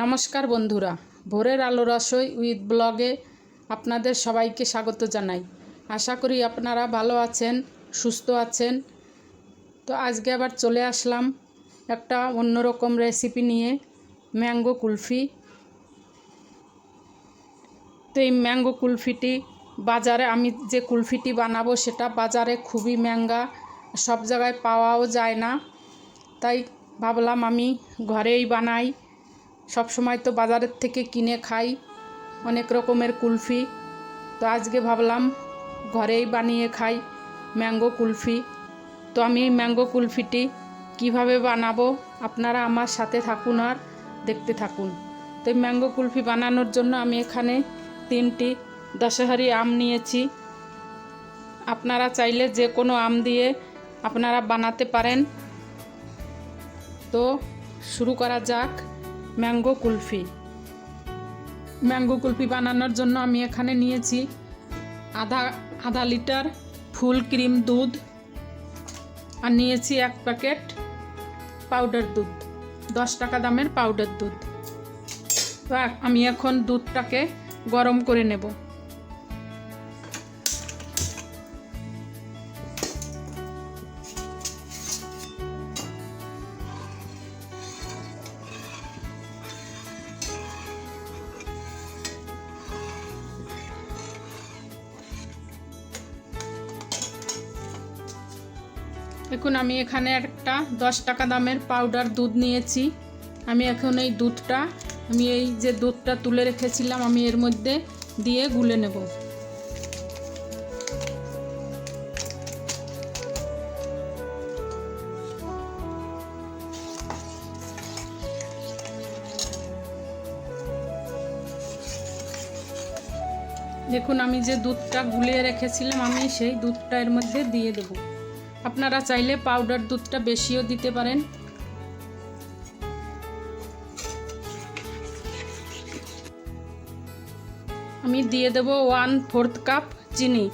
নমস্কার বন্ধুরা, ভোরের আলো রসই উইথ ব্লগে আপনাদের সবাইকে স্বাগত জানাই। আশা করি আপনারা ভালো আছেন, সুস্থ আছেন। তো আজকে আবার চলে আসলাম একটা অন্যরকম রেসিপি নিয়ে, ম্যাঙ্গো কুলফি। তো এই ম্যাঙ্গো কুলফিটি বাজারে, আমি যে কুলফিটি বানাবো সেটা বাজারে খুবই ম্যাঙ্গা, সব জায়গায় পাওয়াও যায় না। তাই ভাবলাম আমি ঘরেই বানাই। সব সময় তো বাজারের থেকে কিনে খাই, অনেক রকমের কুলফি। তো আজকে ভাবলাম ঘরেই বানিয়ে খাই ম্যাঙ্গো কুলফি। তো আমি এই ম্যাঙ্গো কুলফিটি কীভাবে বানাবো আপনারা আমার সাথে থাকুন আর দেখতে থাকুন। তো এই ম্যাঙ্গো কুলফি বানানোর জন্য আমি এখানে তিনটি দশহারি আম নিয়েছি। আপনারা চাইলে যে কোনো আম দিয়ে আপনারা বানাতে পারেন। তো শুরু করা যাক। ম্যাঙ্গো কুলফি। ম্যাঙ্গো কুলফি বানানোর জন্য আমি এখানে নিয়েছি আধা আধা লিটার ফুল ক্রিম দুধ আর নিয়েছি এক প্যাকেট পাউডার দুধ, দশ টাকা দামের পাউডার দুধ। আমি এখন দুধটাকে গরম করে নেব। এখন আমি এখানে একটা দশ টাকা দামের পাউডার দুধ নিয়েছি। আমি এখন এই দুধটা, আমি এই যে দুধটা তুলে রেখেছিলাম, আমি এর মধ্যে দিয়ে গুলে নেব। দেখুন, আমি যে দুধটা গুলিয়ে রেখেছিলাম, আমি সেই দুধটা এর মধ্যে দিয়ে দেবো। আপনারা চাইলে পাউডার দুধটা বেশিও দিতে পারেন। আমি দিয়ে দেব ওয়ান ফোর্থ কাপ চিনি।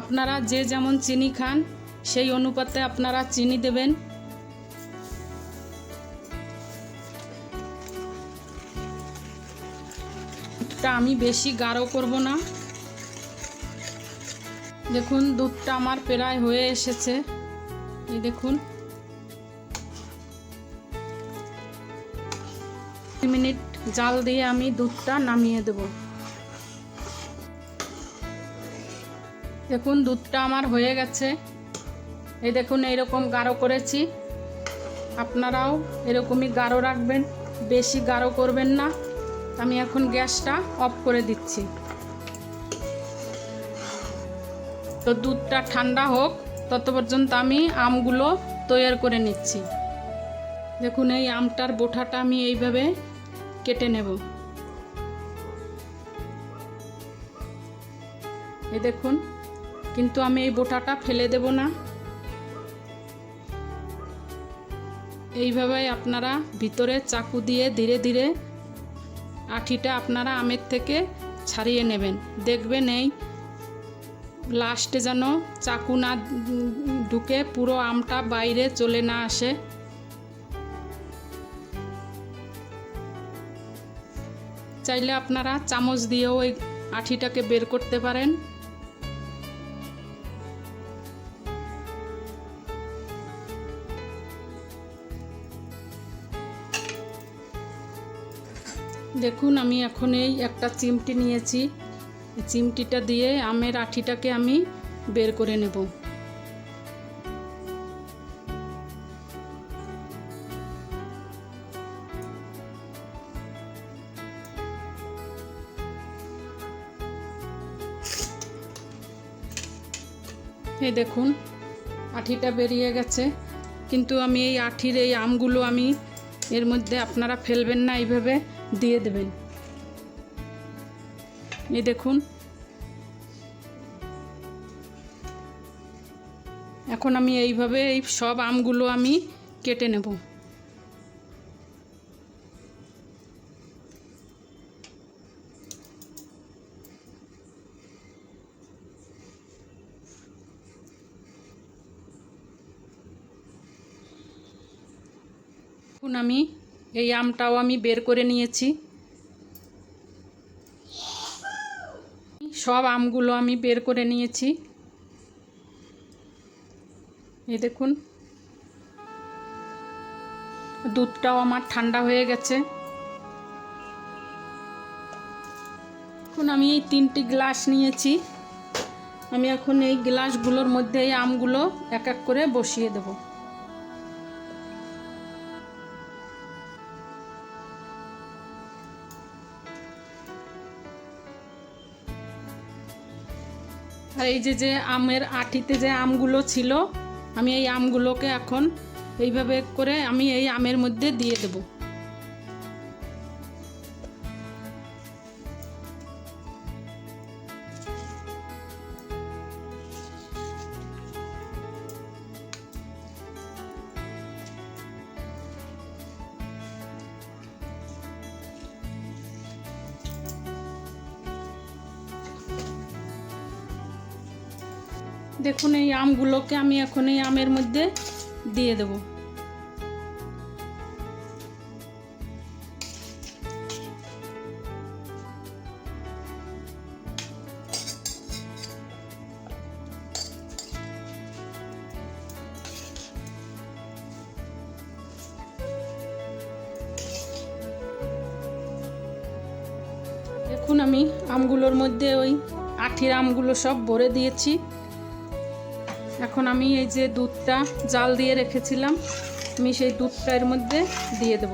আপনারা যে যেমন চিনি খান, সেই অনুপাতে আপনারা চিনি দেবেন। আমি বেশি গাঢ় করব না। দেখুন, দুধটা আমার প্রায় হয়ে এসেছে। এই দেখুন। মিনিট জাল দিয়ে আমি দুধটা নামিয়ে দেব। দেখুন, দুধটা আমার হয়ে গেছে। এই দেখুন, এইরকম গাঢ় করেছি। আপনারাও এরকমই গাঢ় রাখবেন, বেশি গাঢ় করবেন না। আমি এখন গ্যাসটা অফ করে দিচ্ছি। তো দুধটা ঠান্ডা হোক তত পর্যন্ত আমি আমগুলো তৈরি করে নিচ্ছি। দেখুন, এই আমটার বোঠাটা আমি এইভাবে কেটে নেব। এই দেখুন, কিন্তু আমি এই বোটাটা ফেলে দেব না। এইভাবে আপনারা ভিতরে চাকু দিয়ে ধীরে ধীরে আঠিটা আপনারা আমের থেকে ছাড়িয়ে নেবেন। দেখবেন এই লাস্টে যেন চাকু না ঢুকে পুরো আমটা বাইরে চলে না আসে। চাইলে আপনারা চামচ দিয়েও ওই আঠিটাকে বের করতে পারেন। দেখুন, আমি এখন এই একটা চিমটি নিয়েছি। চিমটিটা দিয়ে আমের আঠিটাকে আমি বের করে নেব। এই দেখুন, আঠিটা বেরিয়ে গেছে। কিন্তু আমি এই আঠির এই আমগুলো আমি এর মধ্যে আপনারা ফেলবেন না, এইভাবে দিয়ে দেবেন। এই দেখুন। এখন আমি এইভাবে এই সব আমগুলো আমি কেটে নেব। আমি এই আমটাও আমি বের করে নিয়েছি। সব আমগুলো আমি বের করে নিয়েছি। এই দেখুন। দুধটাও আমার ঠান্ডা হয়ে গেছে। এখন আমি এই তিনটি গ্লাস নিয়েছি। আমি এখন এই গ্লাসগুলোর মধ্যে এই আমগুলো এক এক করে বসিয়ে দেব। এই যে যে আমের আঠিতে যে আমগুলো ছিল, আমি এই আমগুলোকে এখন এইভাবে করে আমি এই আমের মধ্যে দিয়ে দেব। দেখুন, এই আমগুলোকে আমি এখন এই আমের মধ্যে দিয়ে দেব। দেখুন, আমি আমগুলোর মধ্যে ওই আঠির আমগুলো সব ভরে দিয়েছি। এখন আমি এই যে দুধটা জাল দিয়ে রেখেছিলাম, আমি সেই দুধটা এর মধ্যে দিয়ে দেব।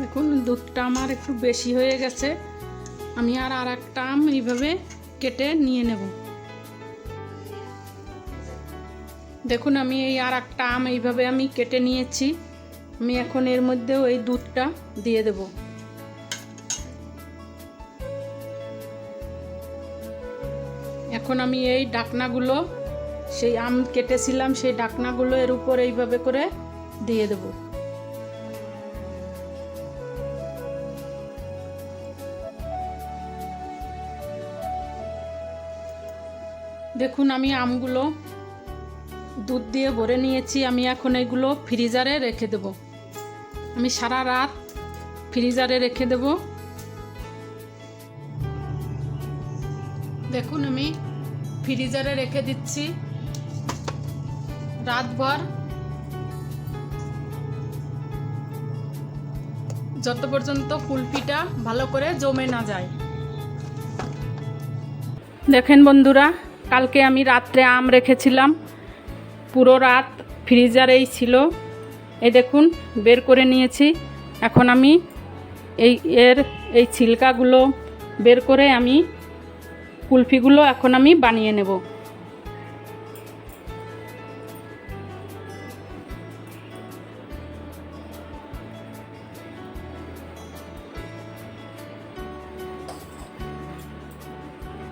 দেখুন, দুধটা আমার একটু বেশি হয়ে গেছে। আমি আর আর একটা আম এইভাবে কেটে নিয়ে নেব। দেখুন, আমি এই আর একটা আম এইভাবে আমি কেটে নিয়েছি। আমি এখন এর মধ্যেও এই দুধটা দিয়ে দেব। এখন আমি এই ডাকনাগুলো, সেই আম কেটেছিলাম, সেই ডাকনাগুলো এর উপর এইভাবে করে দিয়ে দেবো। দেখুন, আমি আমগুলো দুধ দিয়ে ভরে নিয়েছি। আমি এখন এগুলো ফ্রিজারে রেখে দেব। আমি সারা রাত ফ্রিজারে রেখে দেব। দেখুন, আমি ফ্রিজারে রেখে দিচ্ছি। রাতভর যত পর্যন্ত কুলপিটা ভালো করে জমে না যায়। দেখেন বন্ধুরা কালকে আমি রাত্রে আম রেখেছিলাম। পুরো রাত ফ্রিজারেই ছিল। এই দেখুন, বের করে নিয়েছি। এখন আমি এই এর এই ছিলকাগুলো বের করে আমি কুলফিগুলো এখন আমি বানিয়ে নেব।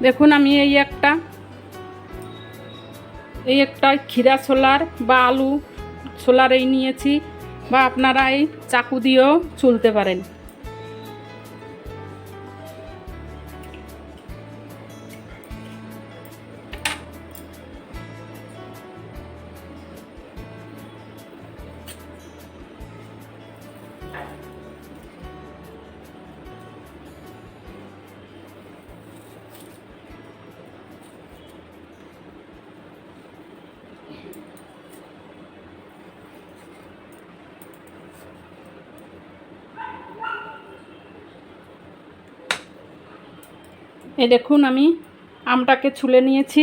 দেখুন আমি এই একটা এই একটা ক্ষীরা ছোলার বা আলু ছোলার এই নিয়েছি বা আপনারা এই চাকু দিয়েও চুলতে পারেন। এই দেখুন আমি আমটাকে ছুলে নিয়েছি।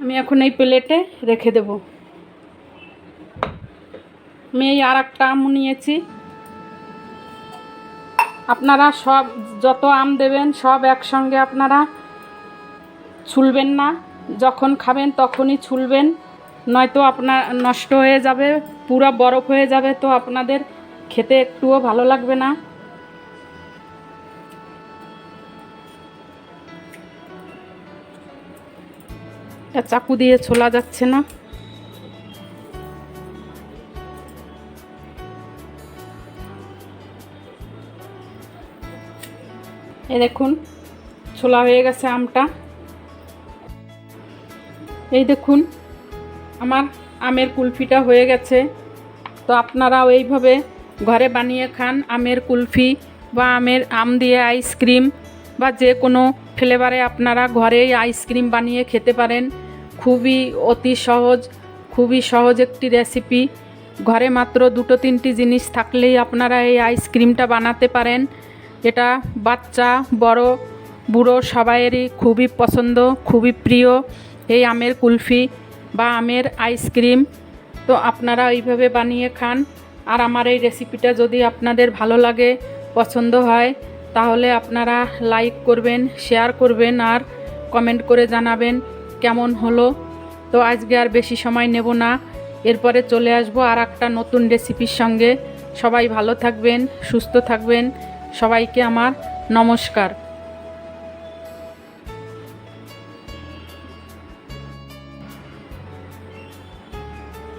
আমি এখন এই প্লেটে রেখে দেব। আমি এই আর একটা আম নিয়েছি। আপনারা সব যত আম দেবেন সব একসঙ্গে আপনারা ছুলবেন না। যখন খাবেন তখনই ছুলবেন। নয়তো আপনার নষ্ট হয়ে যাবে, পুরো বরফ হয়ে যাবে, তো আপনাদের খেতে একটুও ভালো লাগবে না। এটা চাকু দিয়ে ছোলা যাচ্ছে না। এ দেখুন, ছোলা হয়ে গেছে আমটা। এই দেখুন, আমার আমের কুলফিটা হয়ে গেছে। তো আপনারাও এইভাবে ঘরে বানিয়ে খান আমের কুলফি বা আমের আম দিয়ে আইসক্রিম বা যে কোনো ফ্লেভারে আপনারা ঘরেই আইসক্রিম বানিয়ে খেতে পারেন। খুবই অতি সহজ, খুবই সহজ একটি রেসিপি ঘরে মাত্র দুটো তিনটি জিনিস থাকলেই আপনারা এই আইসক্রিমটা বানাতে পারেন। এটা বাচ্চা, বড়, বুড়ো সবাইয়েরই খুবই পছন্দ, খুবই প্রিয় এই আমের কুলফি বা আমের আইসক্রিম তো আপনারা এইভাবে বানিয়ে খান। আর আমার এই রেসিপিটা যদি আপনাদের ভালো লাগে, পছন্দ হয়, তাহলে আপনারা লাইক করবেন শেয়ার করবেন আর কমেন্ট করে জানাবেন। কেমন হলো? তো আজকে আর বেশি সময় নেব না। এরপরে চলে আসব আর একটা নতুন রেসিপির সঙ্গে। সবাই ভালো থাকবেন, সুস্থ থাকবেন। সবাইকে আমার নমস্কার।